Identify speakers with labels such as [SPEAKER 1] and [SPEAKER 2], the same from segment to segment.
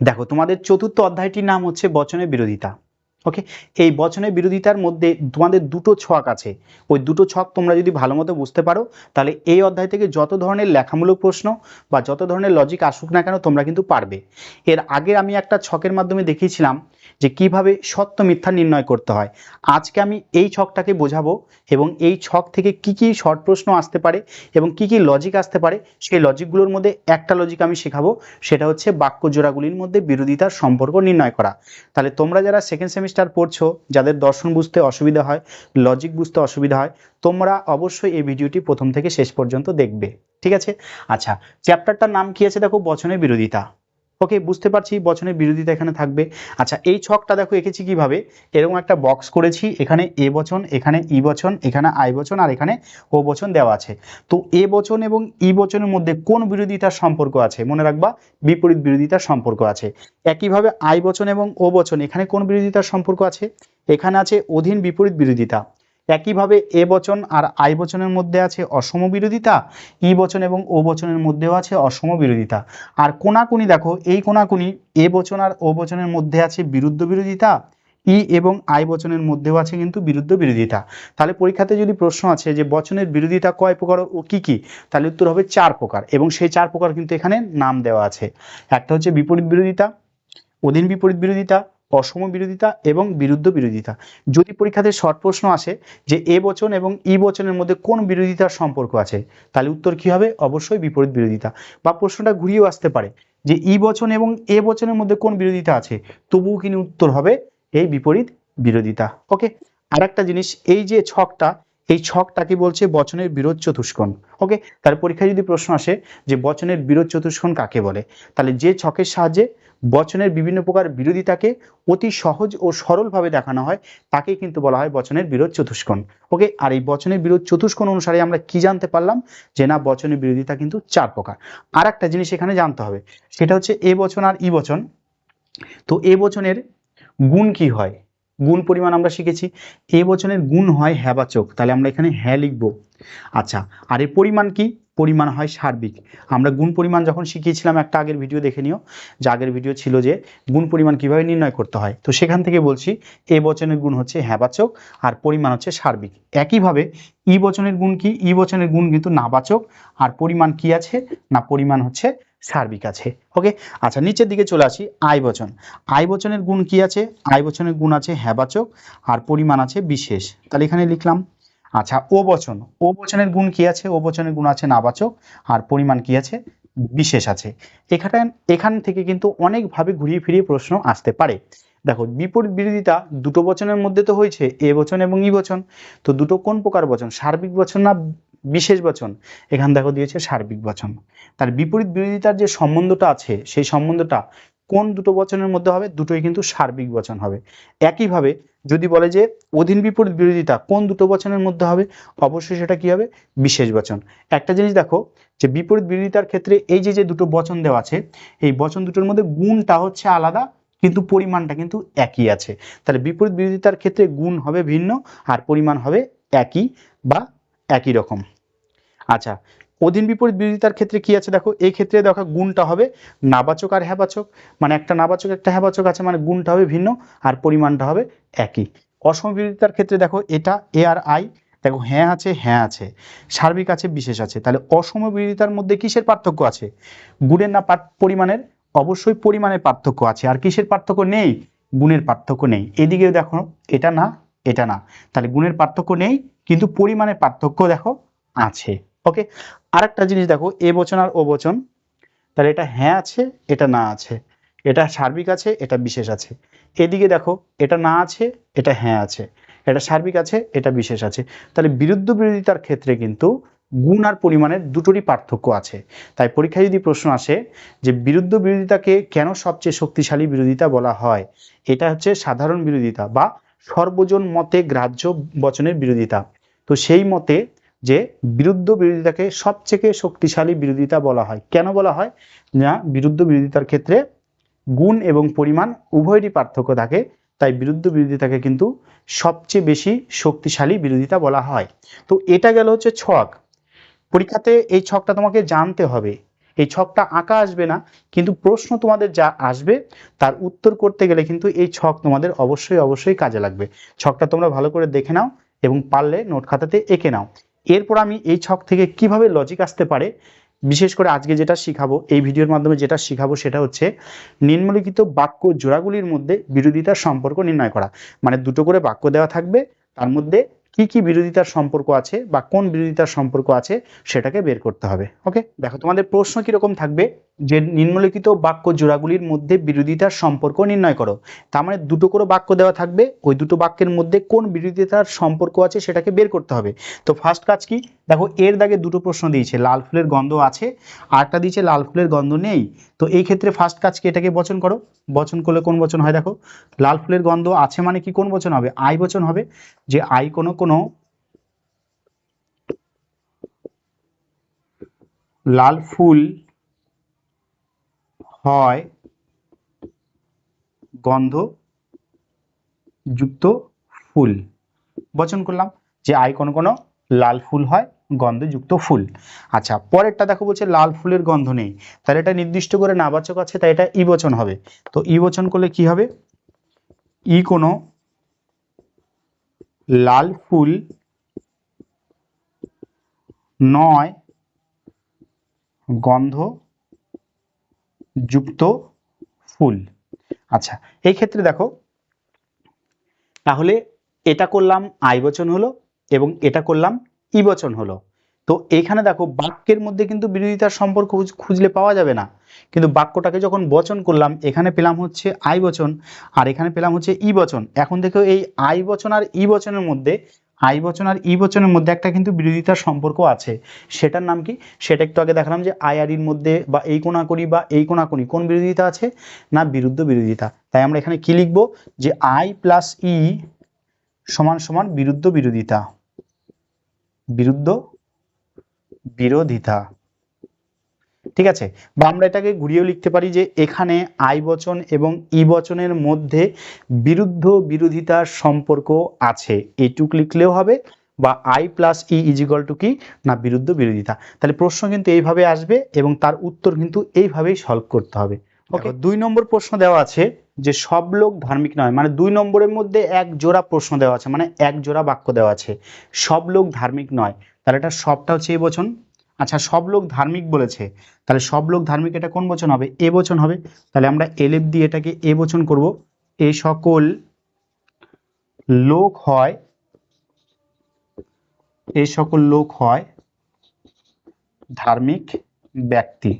[SPEAKER 1] দেখো তোমাদের চতুর্থ অধ্যায়টির নাম হচ্ছে বচনের বিরোধিতা। ওকে এই বচনের বিরোধিতার মধ্যে তোমাদের দুটো ছক আছে। ওই দুটো ছক তোমরা যদি ভালো মতো বুঝতে পারো, তাহলে এই অধ্যায় থেকে যত ধরনের লেখামূলক প্রশ্ন বা যত ধরনের লজিক আসুক না কেন তোমরা কিন্তু পারবে। এর আগে আমি একটা ছকের মাধ্যমে দেখিয়েছিলাম যে কীভাবে সত্য মিথ্যা নির্ণয় করতে হয়। আজকে আমি এই ছকটাকে বোঝাবো এবং এই ছক থেকে কি কি শর্ট প্রশ্ন আসতে পারে এবং কি কি লজিক আসতে পারে, সেই লজিকগুলোর মধ্যে একটা লজিক আমি শেখাবো, সেটা হচ্ছে বাক্য জোড়াগুলির মধ্যে বিরোধিতার সম্পর্ক নির্ণয় করা। তাহলে তোমরা যারা সেকেন্ড সেমিস্টার পড়ছো, যাদের দর্শন বুঝতে অসুবিধা হয় লজিক বুঝতে অসুবিধা হয়, তোমরা অবশ্যই এই ভিডিওটি প্রথম থেকে শেষ পর্যন্ত দেখবে, ঠিক আছে? আচ্ছা চ্যাপ্টারটার নাম কি আছে দেখো, বচনের বিরোধিতা। ওকে বুঝতে পারছি, বচনের বিরোধিতা এখানে থাকবে। আচ্ছা এই ছকটা দেখো এঁকেছি কীভাবে? এরকম একটা বক্স করেছি, এখানে এ বচন, এখানে ই বচন, এখানে আই বচন, আর এখানে ও বচন দেওয়া আছে। তো এ বচন এবং ই বচনের মধ্যে কোন বিরোধিতার সম্পর্ক আছে? মনে রাখবা, বিপরীত বিরোধিতার সম্পর্ক আছে। একইভাবে আই বচন এবং ও বচন, এখানে কোন বিরোধিতার সম্পর্ক আছে? এখানে আছে অধীন বিপরীত বিরোধিতা। একইভাবে এ বচন আর আই বচনের মধ্যে আছে অসম বিরোধিতা, ই বচন এবং ও বচনের মধ্যেও আছে অসম বিরোধিতা। আর কোনাকুনি দেখো, এই কোনাকুনি এ বচন আর ও বচনের মধ্যে আছে বিরুদ্ধ বিরোধিতা, ই এবং আই বচনের মধ্যেও আছে কিন্তু বিরুদ্ধ বিরোধিতা। তাহলে পরীক্ষাতে যদি প্রশ্ন আছে যে বচনের বিরোধিতা কয় প্রকার ও কি কি, তাহলে উত্তর হবে চার প্রকার এবং সেই চার প্রকার কিন্তু এখানে নাম দেওয়া আছে। একটা হচ্ছে বিপরীত বিরোধিতা, অধীন বিপরীত বিরোধিতা অসম বিরোধিতা এবং বিরুদ্ধ বিরোধিতা। যদি পরীক্ষাতে শর্ট প্রশ্ন আসে যে এ বচন এবং ই বচনের মধ্যে কোন বিরোধিতার সম্পর্ক আছে, তাহলে উত্তর কী হবে? অবশ্যই বিপরীত বিরোধিতা। বা প্রশ্নটা ঘুরিয়েও আসতে পারে যে ই বচন এবং এ বচনের মধ্যে কোন বিরোধিতা আছে? তবুও কিন্তু উত্তর হবে এই বিপরীত বিরোধিতা। ওকে আর জিনিস, এই যে ছকটা এই ছকটাকে বলছে বচনের বিরোধ চতুষ্কোণ। ওকে তার পরীক্ষায় যদি প্রশ্ন আসে যে বচনের বিরোধ চতুষ্কোণ কাকে বলে? তাহলে যে ছকের সাহায্যে বচনের বিভিন্ন প্রকার বিরোধিতাকে অতি সহজ ও সরলভাবে দেখানো হয়, তাকেই কিন্তু বলা হয় বচনের বিরোধ চতুষ্কোণ। ওকে আর এই বচনের বিরোধ চতুষ্কোণ অনুসারে আমরা কি জানতে পারলাম? যে না, বচনের বিরোধিতা কিন্তু চার প্রকার। আর একটা জিনিস এখানে জানতে হবে, সেটা হচ্ছে এ বচন আর ই বচন। তো এ বচনের গুণ কি হয়? গুণ পরিমাণ আমরা শিখেছি। এ বচনের গুণ হয় হ্যাবাচক। তাহলে আমরা এখানে হ্যাঁ লিখব। আচ্ছা আর এর পরিমাণ কি? পরিমাণ হয় সার্বিক। আমরা গুণ পরিমাণ যখন শিখিয়েছিলাম একটা আগের ভিডিও দেখে নিও, যে আগের ভিডিও ছিল যে গুণ পরিমাণ কীভাবে নির্ণয় করতে হয়। তো সেখান থেকে বলছি, এ বচনের গুণ হচ্ছে হ্যাবাচক আর পরিমাণ হচ্ছে সার্বিক। একইভাবে ই বচনের গুণ কি? ই বচনের গুণ কিন্তু নাবাচক। আর পরিমাণ কি আছে? না, পরিমাণ হচ্ছে সার্বিক আছে ওকে আচ্ছা নিচের দিকে চলে আসি আই বচন আই বচনের গুণ কি আছে? আই বচনের গুণ আছে হ্যাবাচক, আর পরিমাণ আছে বিশেষ। তাহলে এখানে লিখলাম আচ্ছা ও বচন ও বচনের গুণ কি আছে? ও বচনের গুণ আছে নাবাচক, আর পরিমাণ কি আছে? বিশেষ আছে। এখানে এখান থেকে কিন্তু অনেকভাবে ঘুরিয়ে ফিরিয়ে প্রশ্ন আসতে পারে। দেখো, বিপরীত বিরোধিতা দুটো বচনের মধ্যে তো হয়েছে এ বচন এবং ই বচন তো দুটো কোন প্রকার বচন? সার্বিক বচন না বিশেষ বচন, এখান দেখো দিয়েছে সার্বিক বচন। তার বিপরীত বিরোধিতার যে সম্বন্ধটা আছে, সেই সম্বন্ধটা কোন দুটো বচনের মধ্যে হবে? দুটোই কিন্তু সার্বিক বচন হবে। একইভাবে যদি বলে যে অধীন বিপরীত বিরোধিতা কোন দুটো বচনের মধ্যে হবে? অবশ্যই সেটা কি হবে? বিশেষ বচন। একটা জিনিস দেখো যে বিপরীত বিরোধিতার ক্ষেত্রে এই যে যে দুটো বচন দেওয়া আছে, এই বচন দুটোর মধ্যে গুণটা হচ্ছে আলাদা, কিন্তু পরিমাণটা কিন্তু একই আছে। তাহলে বিপরীত বিরোধিতার ক্ষেত্রে গুণ হবে ভিন্ন আর পরিমাণ হবে একই বা একই রকম। আচ্ছা অধীন বিপরীত বিরোধিতার ক্ষেত্রে কি আছে? দেখো, এই ক্ষেত্রে দেখো গুণটা হবে নাবাচক আর হ্যাবাচক। মানে একটা নাবাচক, একটা হ্যাবাচক আছে মানে গুণটা হবে ভিন্ন আর পরিমাণটা হবে একই। অসম বিরোধিতার ক্ষেত্রে দেখো এটা এ আর আই। দেখো হ্যাঁ আছে হ্যাঁ আছে। সার্বিক আছে, বিশেষ আছে। তাহলে অসম বিরোধিতার মধ্যে কিসের পার্থক্য আছে? গুণের না পরিমাণের? অবশ্যই পরিমাণের পার্থক্য আছে। আর কিসের পার্থক্য নেই? গুণের পার্থক্য নেই। এদিকে দেখো এটা না এটা না। তাহলে গুণের পার্থক্য নেই কিন্তু পরিমাণের পার্থক্য দেখো আছে ওকে আরেকটা জিনিস দেখো, এ বচন আর ও বচন, তাহলে এটা হ্যাঁ আছে, এটা না আছে, এটা সার্বিক আছে, এটা বিশেষ আছে। এদিকে দেখো, এটা না আছে, এটা হ্যাঁ আছে, এটা সার্বিক আছে, এটা বিশেষ আছে। তাহলে বিরুদ্ধ বিরোধিতার ক্ষেত্রে কিন্তু গুণ আর পরিমাণের দুটোরই পার্থক্য আছে। তাই পরীক্ষায় যদি প্রশ্ন আসে যে বিরুদ্ধ বিরোধিতাকে কেন সবচেয়ে শক্তিশালী বিরোধিতা বলা হয়, এটা হচ্ছে সাধারণ বিরোধিতা বা সর্বজন মতে গ্রাহ্য বচনের বিরোধিতা। তো সেই মতে যে বিরুদ্ধ বিরোধিতাকে সবচেয়ে শক্তিশালী বিরোধিতা বলা হয়। কেন বলা হয়? না, বিরুদ্ধ বিরোধিতার ক্ষেত্রে গুণ এবং পরিমাণ উভয়েরই পার্থক্য থাকে, তাই বিরুদ্ধ বিরোধিতাকে কিন্তু সবচেয়ে বেশি শক্তিশালী বিরোধিতা বলা হয়। তো এটা গেল হচ্ছে ছক। পরীক্ষাতে এই ছকটা তোমাকে জানতে হবে। এই ছকটা আঁকা আসবে না, কিন্তু প্রশ্ন তোমাদের যা আসবে, তার উত্তর করতে গেলে কিন্তু এই ছক তোমাদের অবশ্যই অবশ্যই কাজে লাগবে। ছকটা তোমরা ভালো করে দেখে নাও এবং পারলে নোট খাতাতে এঁকে নাও। এরপর আমি এই ছক থেকে কীভাবে লজিক আসতে পারে, বিশেষ করে আজকে যেটা শিখাবো, এই ভিডিওর মাধ্যমে যেটা শিখাবো সেটা হচ্ছে নিম্নলিখিত বাক্য জোড়াগুলির মধ্যে বিরোধিতার সম্পর্ক নির্ণয় করা। মানে দুটো করে বাক্য দেওয়া থাকবে, তার মধ্যে কি কি বিরোধিতার সম্পর্ক আছে বা কোন বিরোধিতার সম্পর্ক আছে সেটাকে বের করতে হবে ওকে দেখো, তোমাদের প্রশ্ন কীরকম থাকবে? যে নিম্নলিখিত বাক্য জোড়াগুলির মধ্যে বিরোধিতার সম্পর্ক নির্ণয় করো। তার মানে দুটো করে বাক্য দেওয়া থাকবে, ওই দুটো বাক্যের মধ্যে কোন বিরোধিতার সম্পর্ক আছে সেটাকে বের করতে হবে। তো ফার্স্ট কাজ কি? দেখো, এর দাগে দুটো প্রশ্ন দিয়েছে, লাল ফুলের গন্ধ আছে, আরটা দিয়েছে লাল ফুলের গন্ধ নেই। তো এই ক্ষেত্রে ফার্স্ট কাজ কি এটাকে বচন করো? বচন করলে কোন বচন হয়? দেখো, লাল ফুলের গন্ধ আছে মানে কি কোন বচন হবে? আই বচন হবে। যে আই কোনো কোনো লাল ফুল হয় গন্ধ যুক্ত ফুল। বচন করলাম যে আই কোনো কোনো লাল ফুল হয়, গন্ধযুক্ত ফুল। আচ্ছা পরেরটা দেখো বলছে লাল ফুলের গন্ধ নেই। তাহলে এটা নির্দিষ্ট করে নাবাচক আছে, তাই এটা ই বচন হবে। তো ই বচন করলে কি হবে? ই কোনো লাল ফুল। নয়, গন্ধ যুক্ত ফুল। আচ্ছা এই ক্ষেত্রে দেখো, তাহলে এটা করলাম আই বচন হলো এবং এটা করলাম ই বচন হলো। তো এখানে দেখো বাক্যের মধ্যে কিন্তু বিরোধিতার সম্পর্ক খুঁজলে পাওয়া যাবে না। কিন্তু বাক্যটাকে যখন বচন করলাম, এখানে পেলাম হচ্ছে আই বচন, আর এখানে পেলাম হচ্ছে ই বচন। এখন দেখো এই আই বচন আর ই বচনের মধ্যে, আই বচন আর ই বচনের মধ্যে একটা কিন্তু বিরোধিতার সম্পর্ক আছে। সেটার নাম কি? সেটা একটু আগে দেখালাম যে আই আর ইর মধ্যে বা এই কোনাকুনি বা এই কোনাকুনি কোন বিরোধিতা আছে? না, বিরুদ্ধ বিরোধিতা। তাই আমরা এখানে কি লিখব? যে আই প্লাস ই সমান সমান বিরুদ্ধ বিরোধিতা। বিরুদ্ধ বিরোধিতা। ঠিক আছে? বা আমরা এটাকে ঘুরিয়েও লিখতে পারি যে এখানে আই বচন এবং ই বচনের মধ্যে বিরুদ্ধ বিরোধিতার সম্পর্ক আছে। এইটুক লিখলেও হবে বা I plus E equal to কি? না বিরুদ্ধ বিরোধিতা। তাহলে প্রশ্ন কিন্তু এইভাবে আসবে এবং তার উত্তর কিন্তু এইভাবেই সলভ করতে হবে। ওকে দুই নম্বর প্রশ্ন দেওয়া আছে যে সব লোক ধার্মিক নয় মানে দুই নম্বরের মধ্যে এক জোড়া প্রশ্ন দেওয়া আছে মানে এক জোড়া বাক্য দেওয়া আছে। সব লোক ধার্মিক নয় তাহলে এটা সবটা হচ্ছে এ বচন। আচ্ছা সব লোক ধার্মিক বলেছে, তাহলে সব লোক ধার্মিক এটা কোন বচন হবে? এ বচন হবে। তাহলে আমরা এলেপ দিয়ে এটাকে এ বচন করব। এ সকল লোক হয়, এ সকল লোক হয় ধার্মিক ব্যক্তি।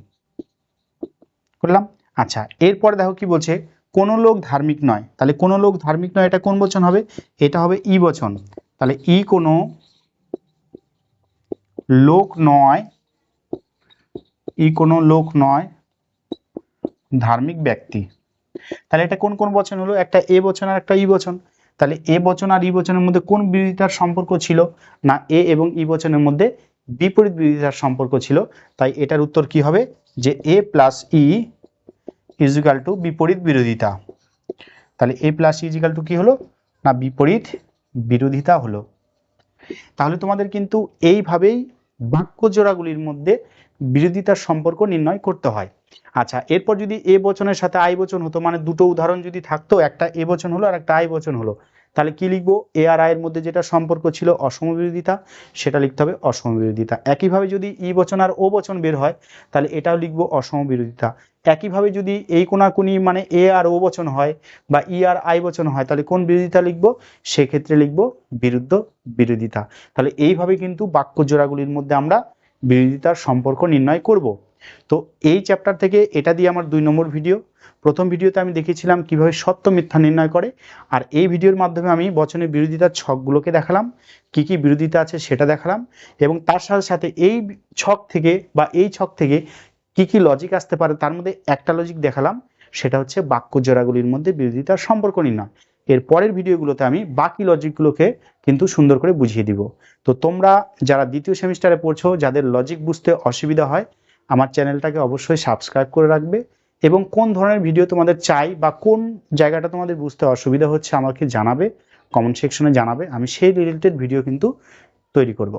[SPEAKER 1] করলাম? আচ্ছা এরপর দেখো কি বলছে, কোনো লোক ধার্মিক নয়। তাহলে কোনো লোক ধার্মিক নয়, এটা কোন বচন হবে? এটা হবে ই বচন। তাহলে ই কোনো লোক নয়, ই কোনো লোক নয়, ধার্মিক ব্যক্তি। তাহলে এটা কোন কোন বচন হলো? একটা এ বচন আর একটা ই বচন। তাহলে এ বচন আর ই বচনের মধ্যে কোন বিরোধিতার সম্পর্ক ছিল? না, এ এবং ই বচনের মধ্যে বিপরীত বিরোধিতার সম্পর্ক ছিল। তাই এটার উত্তর কি হবে? যে A plus E equal to বিপরীত বিরোধিতা। তাহলে এ প্লাস ইজিক্যাল টু কি হলো? না, বিপরীত বিরোধিতা হলো। তাহলে তোমাদের কিন্তু এইভাবেই বাক্য জোড়াগুলির মধ্যে বিরোধিতার সম্পর্ক নির্ণয় করতে হয়। আচ্ছা এরপর যদি এ বচনের সাথে আই বচন হতো মানে দুটো উদাহরণ যদি থাকতো, একটা এ বচন হলো আর একটা আই বচন হলো। তাহলে কি লিখব? এ আর আয়ের মধ্যে যেটা সম্পর্ক ছিল অসম বিরোধিতা, সেটা লিখতে হবে অসম বিরোধিতা। একইভাবে যদি ই বচন আর ও বচন বের হয়, তাহলে এটাও লিখব অসম বিরোধিতা। একইভাবে যদি এই কোনাকুনি মানে এ আর ও বচন হয় বা ই আর আই বচন হয়, তাহলে কোন বিরোধিতা লিখব? সেক্ষেত্রে লিখব বিরুদ্ধ বিরোধিতা। তাহলে এইভাবে কিন্তু বাক্য জোড়াগুলির মধ্যে আমরা বিরোধিতার সম্পর্ক নির্ণয় করব। তো এই চ্যাপ্টার থেকে এটা দিয়ে আমার দুই নম্বর ভিডিও প্রথম ভিডিওতে আমি দেখিয়েছিলাম কীভাবে সত্য মিথ্যা নির্ণয় করে, আর এই ভিডিওর মাধ্যমে আমি বচনের বিরোধিতার ছকগুলোকে দেখালাম, কি কি বিরোধিতা আছে সেটা দেখালাম, এবং তার সাথে সাথে এই ছক থেকে বা এই ছক থেকে কি কি লজিক আসতে পারে তার মধ্যে একটা লজিক দেখালাম, সেটা হচ্ছে বাক্য জোড়াগুলির মধ্যে বিরোধিতার সম্পর্ক নির্ণয়। এর পরের ভিডিওগুলোতে আমি বাকি লজিকগুলোকে কিন্তু সুন্দর করে বুঝিয়ে দিব। তো তোমরা যারা দ্বিতীয় সেমিস্টারে পড়ছো, যাদের লজিক বুঝতে অসুবিধা হয় আমার চ্যানেলটাকে অবশ্যই সাবস্ক্রাইব করে রাখবে এবং কোন ধরনের ভিডিও তোমাদের চাই বা কোন জায়গাটা তোমাদের বুঝতে অসুবিধা হচ্ছে আমাকে জানাবে কমেন্ট সেকশনে জানাবে, আমি সেই রিলেটেড ভিডিও কিন্তু তৈরি করব।